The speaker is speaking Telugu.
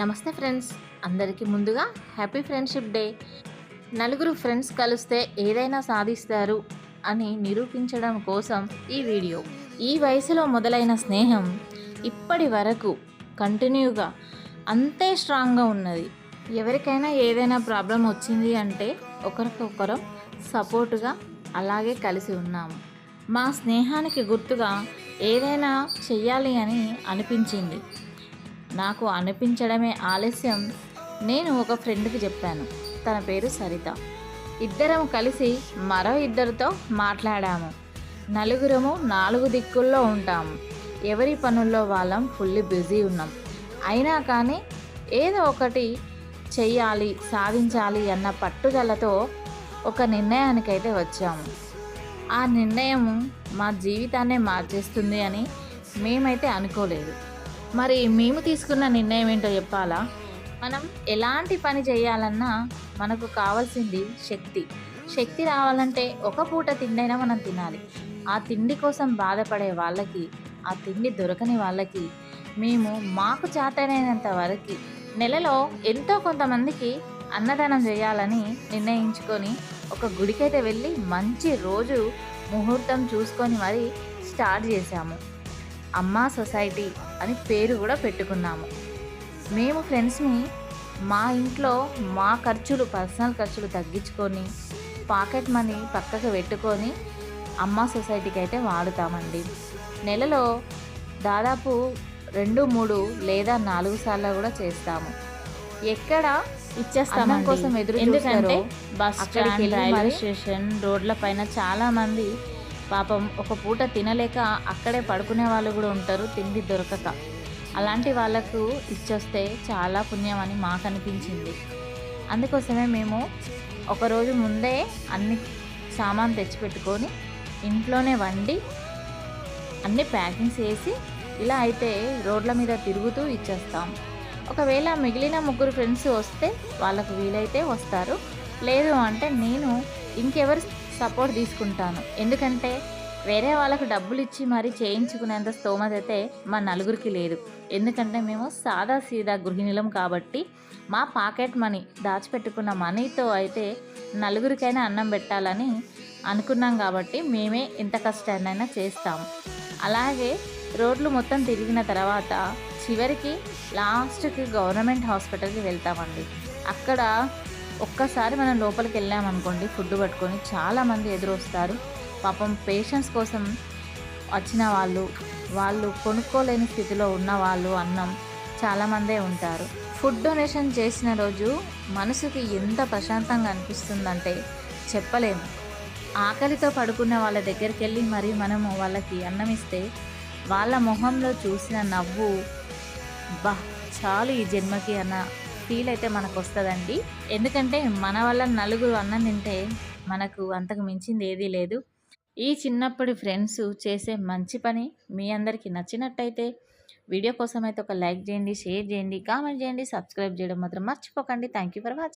నమస్తే ఫ్రెండ్స్. అందరికీ ముందుగా హ్యాపీ ఫ్రెండ్షిప్ డే. నలుగురు ఫ్రెండ్స్ కలిస్తే ఏదైనా సాధిస్తారు అని నిరూపించడం కోసం ఈ వీడియో. ఈ వయసులో మొదలైన స్నేహం ఇప్పటి వరకు కంటిన్యూగా అంతే స్ట్రాంగ్గా ఉన్నది. ఎవరికైనా ఏదైనా ప్రాబ్లం వచ్చింది అంటే ఒకరికొకరం సపోర్టుగా అలాగే కలిసి ఉన్నాము. మా స్నేహానికి గుర్తుగా ఏదైనా చెయ్యాలి అని అనిపించింది. నాకు అనిపించడమే ఆలస్యం. నేను ఒక ఫ్రెండ్కి చెప్పాను. తన పేరు సరిత. ఇద్దరం కలిసి మరో ఇద్దరితో మాట్లాడాము. నలుగురము నాలుగు దిక్కుల్లో ఉంటాము ఎవరి పనుల్లో వాళ్ళం ఫుల్లీ బిజీ ఉన్నాం. అయినా కానీ ఏదో ఒకటి చెయ్యాలి సాధించాలి అన్న పట్టుదలతో ఒక నిర్ణయానికైతే వచ్చాము. ఆ నిర్ణయం మా జీవితాన్నే మార్చేస్తుంది అని మేమైతే అనుకోలేదు. మరి మేము తీసుకున్న నిర్ణయం ఏంటో చెప్పాలా? మనం ఎలాంటి పని చేయాలన్నా మనకు కావాల్సింది శక్తి. శక్తి రావాలంటే ఒక పూట తిండైనా మనం తినాలి. ఆ తిండి కోసం బాధపడే వాళ్ళకి ఆ తిండి దొరకని వాళ్ళకి మేము మాకు చాతనైనంత వరకు నెలలో ఎంతో కొంతమందికి అన్నదానం చేయాలని నిర్ణయించుకొని ఒక గుడికైతే వెళ్ళి మంచి రోజు ముహూర్తం చూసుకొని మరి స్టార్ట్ చేశాము. అమ్మా సొసైటీ అని పేరు కూడా పెట్టుకున్నాము. మేము ఫ్రెండ్స్ని మా ఇంట్లో మా ఖర్చులు పర్సనల్ ఖర్చులు తగ్గించుకొని పాకెట్ మనీ పక్కకు పెట్టుకొని అమ్మా సొసైటీకి అయితే వాడుతామండి. నెలలో దాదాపు రెండు మూడు లేదా నాలుగు సార్లు కూడా చేస్తాము. ఎక్కడ ఇచ్చేస్తాం కోసం ఎదురు ఎందుకంటే బస్ స్టాండ్ రైల్వే స్టేషన్ రోడ్ల పైన చాలా మంది పాపం ఒక పూట తినలేక అక్కడే పడుకునే వాళ్ళు కూడా ఉంటారు తిండి దొరకక. అలాంటి వాళ్ళకు ఇచ్చొస్తే చాలా పుణ్యం అని మాకు అనిపించింది. అందుకోసమే మేము ఒకరోజు ముందే అన్ని సామాన్ తెచ్చిపెట్టుకొని ఇంట్లోనే వండి అన్ని ప్యాకింగ్స్ వేసి ఇలా అయితే రోడ్ల మీద తిరుగుతూ ఇచ్చేస్తాం. ఒకవేళ మిగిలిన ముగ్గురు ఫ్రెండ్స్ వస్తే వాళ్ళకు వీలైతే వస్తారు. లేదు అంటే నేను ఇంకెవరు సపోర్ట్ తీసుకుంటాను. ఎందుకంటే వేరే వాళ్ళకు డబ్బులు ఇచ్చి మరీ చేయించుకునేంత స్తోమత అయితే మా నలుగురికి లేదు. ఎందుకంటే మేము సాదా సీదా గృహిణులం కాబట్టి మా పాకెట్ మనీ దాచిపెట్టుకున్న మనీతో అయితే నలుగురికైనా అన్నం పెట్టాలని అనుకున్నాం కాబట్టి మేమే ఎంత కష్టాన్నైనా చేస్తాం. అలాగే రోడ్లు మొత్తం తిరిగిన తర్వాత చివరికి లాస్ట్కి గవర్నమెంట్ హాస్పిటల్కి వెళ్తామండి. అక్కడ ఒక్కసారి మనం లోపలికి వెళ్ళామనుకోండి ఫుడ్ పట్టుకొని చాలామంది ఎదురొస్తారు. పాపం పేషెంట్స్ కోసం వచ్చిన వాళ్ళు వాళ్ళు కొనుక్కోలేని స్థితిలో ఉన్న వాళ్ళు అన్నం చాలామందే ఉంటారు. ఫుడ్ డొనేషన్ చేసిన రోజు మనసుకి ఎంత ప్రశాంతంగా అనిపిస్తుందంటే చెప్పలేము. ఆకలితో పడుకున్న వాళ్ళ దగ్గరికి వెళ్ళి మరి మనము వాళ్ళకి అన్నం ఇస్తే వాళ్ళ మొహంలో చూసిన నవ్వు బా చాలు ఈ జన్మకి అన్న ఫీల్ అయితే మనకు వస్తుందండి ఎందుకంటే మన వల్ల నలుగురు అన్నం తింటే మనకు అంతకు మించింది ఏదీ లేదు. ఈ చిన్నప్పటి ఫ్రెండ్స్ చేసే మంచి పని మీ అందరికీ నచ్చినట్టయితే వీడియో కోసం అయితే ఒక లైక్ చేయండి షేర్ చేయండి కామెంట్ చేయండి సబ్స్క్రైబ్ చేయడం మాత్రం మర్చిపోకండి. Thank you for watching